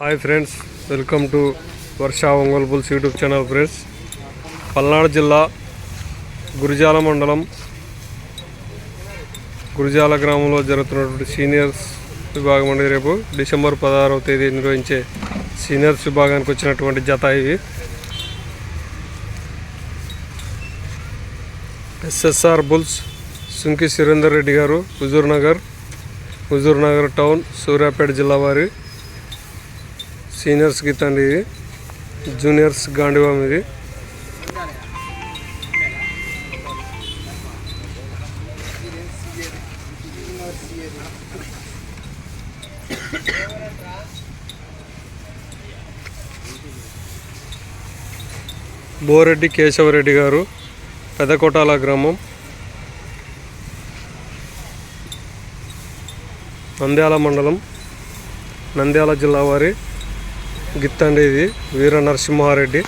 Hi friends welcome to Varsha Ongole bulls YouTube channel friends Palnadu జిల్లా గురిజాల మండలం గురిజాల గ్రామంలో జరుగుతున్నటువంటి సీనియర్స్ విభాగం అనేది రేపు డిసెంబర్ పదహారవ తేదీ నిర్వహించే సీనియర్స్ విభాగానికి వచ్చినటువంటి జత ఇవి ఎస్ఎస్ఆర్ బుల్స్ సుంకి సురేందర్ రెడ్డి గారు Huzurnagar Huzurnagar town Suryapet జిల్లా వారి సీనియర్స్ గీత అండి ఇది. జూనియర్స్ గాండివామ్ ఇది. బోరెడ్డి కేశవరెడ్డి గారు పెదకోటాల గ్రామం. నంద్యాల మండలం నంద్యాల జిల్లా వారి. గిత్తండి ఇది వీర నరసింహారెడ్డి.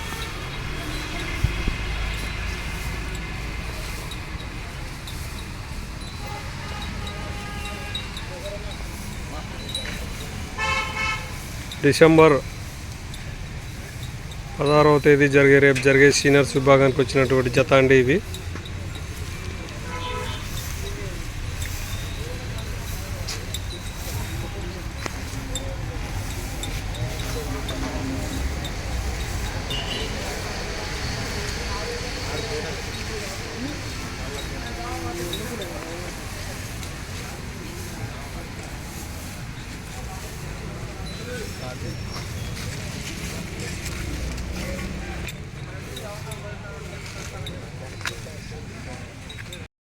డిసెంబర్ పదహారవ తేదీ జరిగే రేపు జరిగే సీనియర్స్ విభాగానికి వచ్చినటువంటి జత అండి ఇవి साथ